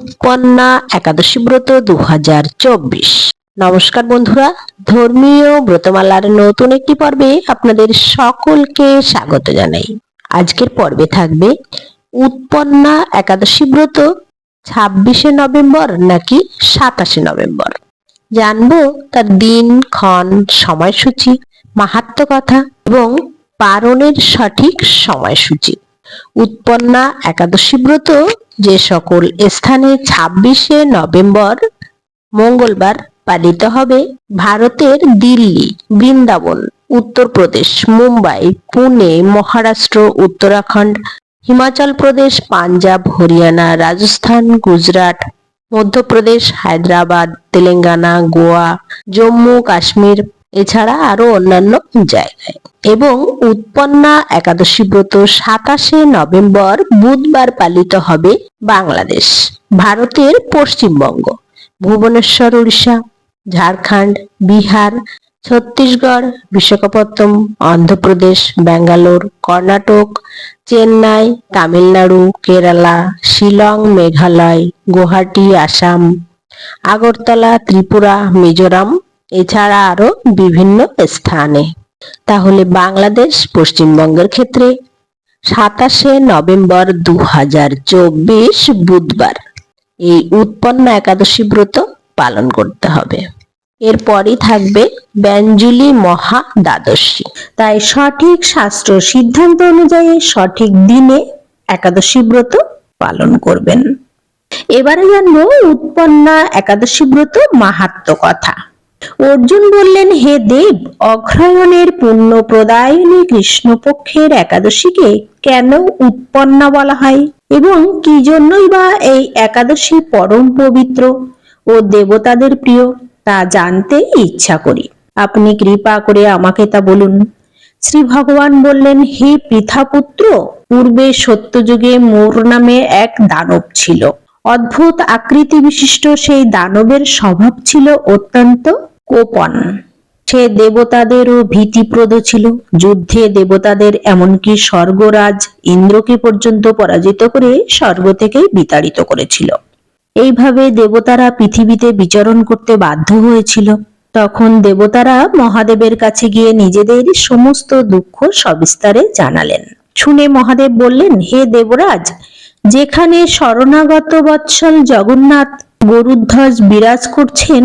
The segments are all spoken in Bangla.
উৎপন্না একাদশী ব্রত দু হাজার চব্বিশ। নমস্কার বন্ধুরা, ধর্মীয় ব্রতমালার নতুন একটি পর্বে আপনাদের সকলকে স্বাগত জানাই। আজকের পর্বে থাকবে, উৎপন্না একাদশী ব্রত ছাব্বিশে নভেম্বর নাকি সাতাশে নভেম্বর। জানব তার দিন, ক্ষণ, সময়সূচি মাহাত্ম কথা এবং পারণের সঠিক সময়সূচি। উৎপন্না একাদশী ব্রত যে সকল স্থানে ছাব্বিশে নভেম্বর মঙ্গলবার পালিত হবে ভারতের দিল্লি, বৃন্দাবন, উত্তরপ্রদেশ, মুম্বাই, পুনে, মহারাষ্ট্র, উত্তরাখণ্ড, হিমাচল প্রদেশ, পাঞ্জাব, হরিয়ানা, রাজস্থান, গুজরাট, মধ্যপ্রদেশ, হায়দ্রাবাদ, তেলেঙ্গানা, গোয়া, জম্মু, কাশ্মীর এছাড়া আরও অন্যান্য জায়গায়। এবং উৎপন্না একাদশী ব্রত সাতাশে নভেম্বর বুধবার পালিত হবে বাংলাদেশ, ভারতের পশ্চিমবঙ্গ, ভুবনেশ্বর, উড়িষ্যা, ঝাড়খণ্ড, বিহার, ছত্তিশগড় বিশাখাপত্তম অন্ধ্রপ্রদেশ, ব্যাঙ্গালোর, কর্ণাটক, চেন্নাই, তামিলনাড়ু, কেরালা, শিলং, মেঘালয়, গুয়াহাটি, আসাম, আগরতলা, ত্রিপুরা, মিজোরাম এছাড়া আরও বিভিন্ন স্থানে। তাহলে বাংলাদেশ পশ্চিমবঙ্গের ক্ষেত্রে সাতাশে নভেম্বর দু হাজার চব্বিশ বুধবার এই উৎপন্ন একাদশী ব্রত পালন করতে হবে। এরপরই থাকবে ব্যঞ্জুলি মহা দ্বাদশী। তাই সঠিক শাস্ত্র সিদ্ধান্ত অনুযায়ী সঠিক দিনে একাদশী ব্রত পালন করবেন। এবারে জানব উৎপন্না একাদশী ব্রত মাহাত্ম কথা। অর্জুন বললেন, হে দেব, অগ্রহায়ণের পুণ্য প্রদায়নী কৃষ্ণপক্ষের একাদশীকে কেন উৎপন্না বলা হয়? এবং কি জন্যই বা এই একাদশী পরম পবিত্র ও দেবতাদের প্রিয়, তা জানতে ইচ্ছা করি। আপনি কৃপা করে আমাকে তা বলুন। শ্রী ভগবান বললেন, হে পৃথাপুত্র, পূর্বে সত্যযুগে মোর নামে এক দানব ছিল। অদ্ভুত আকৃতি বিশিষ্ট সেই দানবের স্বভাব ছিল অত্যন্ত কোপন। সে দেবতাদেরও ভীতিপ্রদ ছিল। যুদ্ধে দেবতাদের এমনকি স্বর্গরাজ ইন্দ্রকে পর্যন্ত পরাজিত করে স্বর্গ থেকে বিতাড়িত করেছিল। এইভাবে দেবতারা পৃথিবীতে বিচরণ করতে বাধ্য হয়েছিল। তখন দেবতারা মহাদেবের কাছে গিয়ে নিজেদের সমস্ত দুঃখ সবিস্তারে জানালেন। শুনে মহাদেব বললেন, হে দেবরাজ, যেখানে শরণাগত বৎসল জগন্নাথ গরুধ্বজ বিরাজ করছেন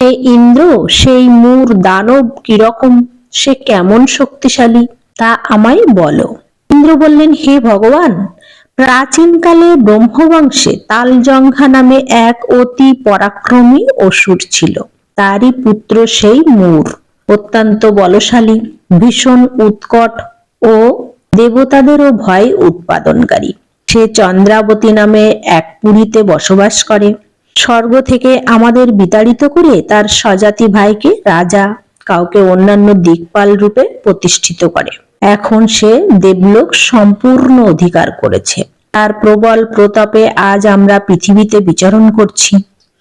হে ইন্দ্র, সেই মূর দানব কীরকম? সে কেমন শক্তিশালী? তা আমায় বলো। ইন্দ্র বললেন, হে ভগবান, প্রাচীনকালে ব্রহ্মবংশে তালজঙ্ঘা নামে এক অতি পরাক্রমী অসুর ছিল। তারই পুত্র সেই মূর। অত্যন্ত বলশালী, ভীষণ উৎকট ও দেবতাদেরও ভয় উৎপাদনকারী। সে চন্দ্রাবতী নামে এক পুরীতে বসবাস করে। স্বর্গ থেকে আমাদের বিতাড়িত করে তার স্বজাতি ভাইকে রাজা, কাউকে অন্যান্য দিকপাল রূপে প্রতিষ্ঠিত করে। এখন সে দেবলোক সম্পূর্ণ অধিকার করেছে। তার প্রবল প্রতাপে আজ আমরা পৃথিবীতে বিচরণ করছি।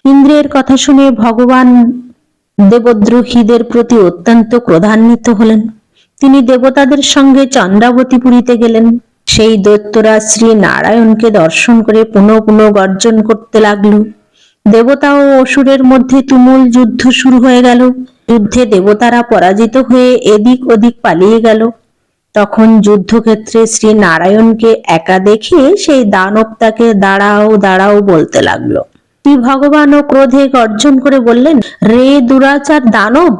ইন্দ্রের কথা শুনে ভগবান দেবদ্রোহীদের প্রতি অত্যন্ত ক্রোধান্বিত হলেন। তিনি দেবতাদের সঙ্গে চন্দ্রাবতীপুরীতে গেলেন। সেই দৈত্যরা শ্রী নারায়ণকে দর্শন করে পুনঃ পুনঃ গর্জন করতে লাগল। দেবতা ও অসুরের মধ্যে তুমুল যুদ্ধ শুরু হয়ে গেল। যুদ্ধে দেবতারা পরাজিত হয়ে এদিক ওদিক পালিয়ে গেল। তখন যুদ্ধক্ষেত্রে শ্রী নারায়ণকে একা দেখে সেই দানব তাকে দাঁড়াও দাঁড়াও বলতে লাগল। শ্রী ভগবান ও ক্রোধে গর্জন করে বললেন, রে দুরাচার দানব,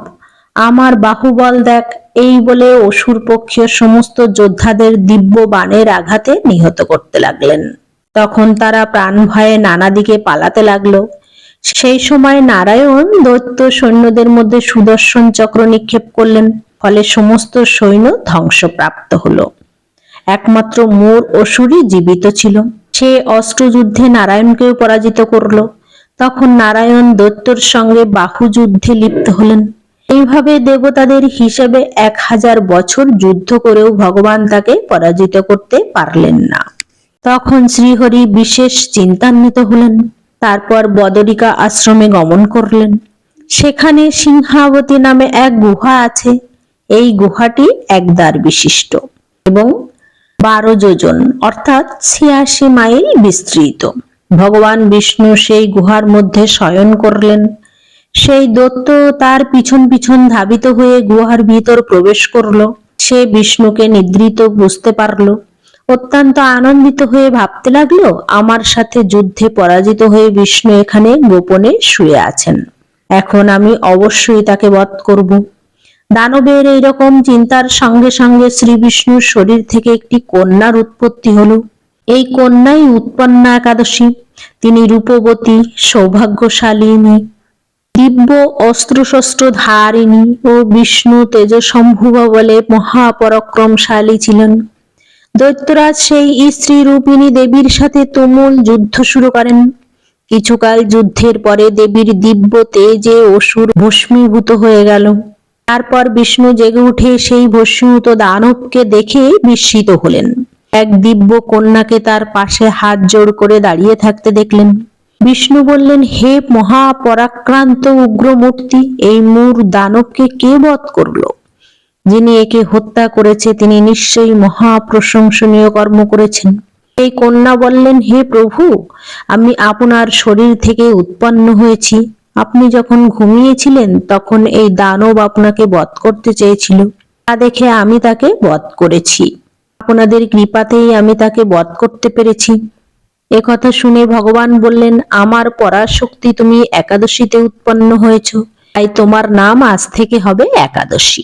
আমার বাহুবল দেখ, এই বলে অসুর পক্ষীয় সমস্ত যোদ্ধাদের দিব্য বাণের আঘাতে নিহত করতে লাগলেন। তখন তারা প্রাণ ভয়ে নানা দিকে পালাতে লাগল। সেই সময় নারায়ণ দৈত্য সৈন্যদের মধ্যে সুদর্শন চক্র নিক্ষেপ করলেন, ফলে সমস্ত সৈন্য ধ্বংসপ্রাপ্ত হলো। একমাত্র মোর অসুরই জীবিত ছিল। সে অস্ত্রযুদ্ধে নারায়ণকেও পরাজিত করল। তখন নারায়ণ দৈত্যর সঙ্গে বাহু যুদ্ধে লিপ্ত হলেন। এইভাবে দেবতাদের হিসেবে এক হাজার বছর যুদ্ধ করেও ভগবান তাকে পরাজিত করতে পারলেন না। তখন শ্রীহরি বিশেষ চিন্তান্বিত হলেন, তারপর বদরিকা আশ্রমে গমন করলেন। সেখানে সিংহাবতী নামে এক গুহা আছে, এই গুহাটি একদার বিশিষ্ট এবং বারো যোজন, অর্থাৎ ছিয়াশি মাইল বিস্তৃত। ভগবান বিষ্ণু সেই গুহার মধ্যে শয়ন করলেন। সেই দত্ত তার পিছন পিছন ধাবিত হয়ে গুহার ভিতর প্রবেশ করল। সে বিষ্ণুকে নিদ্রিত বুঝতে পারল। অত্যন্ত আনন্দিত হয়ে ভাবতে লাগল, আমার সাথে যুদ্ধে পরাজিত হয়ে বিষ্ণু এখানে গোপনে শুয়ে আছেন। এখন আমি অবশ্যই তাকে বধ করব। দানবের এইরকম চিন্তার সঙ্গে সঙ্গে শ্রী বিষ্ণুর শরীর থেকে একটি কন্যার উৎপত্তি হলো। এই কন্যাই উৎপন্না একাদশী। তিনি রূপবতী, সৌভাগ্যশালিনী, দিব্য অস্ত্রশস্ত্র ধারিণী ও বিষ্ণু তেজসম্ভুব বলে মহাপরাক্রমশালী ছিলেন। দৈত্যরাজ সেই স্ত্রী রূপিণী দেবীর সাথে তুমুল যুদ্ধ শুরু করেন। কিছুকাল যুদ্ধের পরে দেবীর দিব্য তেজে অসুর ভস্মীভূত হয়ে গেল। তারপর বিষ্ণু জেগে উঠে সেই ভস্মীভূত দানবকে দেখে বিস্মিত হলেন। এক দিব্য কন্যাকে তার পাশে হাত জোড় করে দাঁড়িয়ে থাকতে দেখলেন। বিষ্ণু বললেন, হে মহাপরাক্রান্ত উগ্রমূর্তি, এই মূর দানবকে কে বধ করল? যিনি একে হত্যা করেছে, তিনি নিশ্চয়ই মহাপ্রশংসনীয় কর্ম করেছেন। এই কন্যা বললেন, হে প্রভু, আমি আপনার শরীর থেকে উৎপন্ন হয়েছি। আপনি যখন ঘুমিয়েছিলেন, তখন এই দানব আপনাকে বধ করতে চেয়েছিল। তা দেখে আমি তাকে বধ করেছি। আপনাদের কৃপাতেই আমি তাকে বধ করতে পেরেছি। এ কথা শুনে ভগবান বললেন, আমার পরাশক্তি তুমি একাদশীতে উৎপন্ন হয়েছ। তাই তোমার নাম আজ থেকে হবে একাদশী।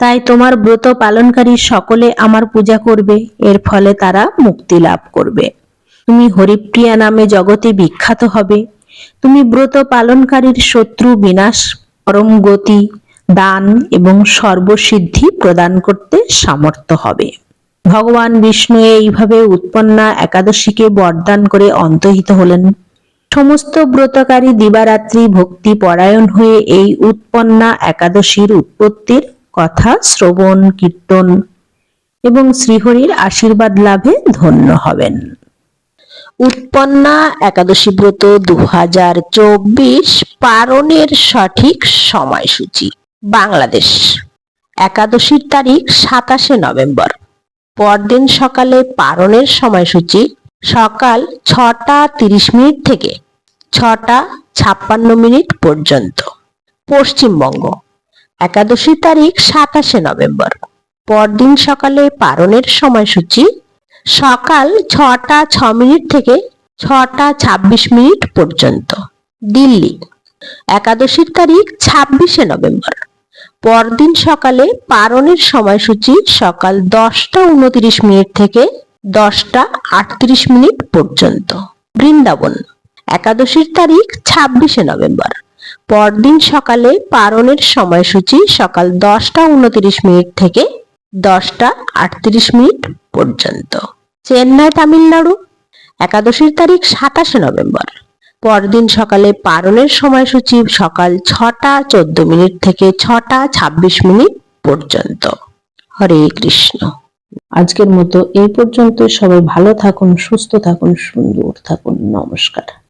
তাই তোমার ব্রত পালনকারী সকলে আমার পূজা করবে। এর ফলে তারা মুক্তি লাভ করবে। তুমি হরিপ্রিয়া নামে জগতে বিখ্যাত হবে। তুমি ব্রত পালনকারীর শত্রু বিনাশ, পরম গতি, দান এবং সর্বসিদ্ধি প্রদান করতে সামর্থ্য হবে। ভগবান বিষ্ণু এইভাবে উৎপন্না একাদশীকে বরদান করে অন্তহিত হলেন। সমস্ত ব্রতকারী দিবারাত্রি ভক্তি পরায়ণ হয়ে এই উৎপন্না একাদশীর উৎপত্তির কথা, শ্রবণ, কীর্তন এবং শ্রীহরির আশীর্বাদ লাভে ধন্য হবেন। উৎপন্না একাদশী ব্রত দু হাজার চব্বিশ পারণের সঠিক সময়সূচি, বাংলাদেশ। একাদশীর তারিখ সাতাশে নভেম্বর। পরদিন সকালে পারণের সময়সূচি সকাল ছটা তিরিশ মিনিট থেকে ছটা ছাপ্পান্ন মিনিট পর্যন্ত। পশ্চিমবঙ্গ। একাদশী তারিখ সাতাশে নভেম্বর। পরদিন সকালে পারণের সময়সূচি। সকাল ছটা ছ মিনিট থেকে ছটা ছাব্বিশ মিনিট পর্যন্ত। দিল্লি। একাদশীর তারিখ ছাব্বিশে নভেম্বর। পরদিন সকালে পারণের সময়সূচি সকাল দশটা উনত্রিশ মিনিট থেকে দশটা আটত্রিশ মিনিট পর্যন্ত। বৃন্দাবন। একাদশীর তারিখ ছাব্বিশে নভেম্বর। পরদিন সকালে পারণের সময়সূচি সকাল দশটা উনত্রিশ মিনিট থেকে দশটা আটত্রিশ মিনিট পর্যন্ত। চেন্নাই তামিলনাড়ু, একাদশীর তারিখ সাতাশে নভেম্বর। পরদিন সকালে পারণের সময়সূচি সকাল ছটা চোদ্দ মিনিট থেকে ছটা ছাব্বিশ মিনিট পর্যন্ত। হরে কৃষ্ণ। আজকের মতো এই পর্যন্ত সবাই ভালো থাকুন, সুস্থ থাকুন, সুন্দর থাকুন। নমস্কার।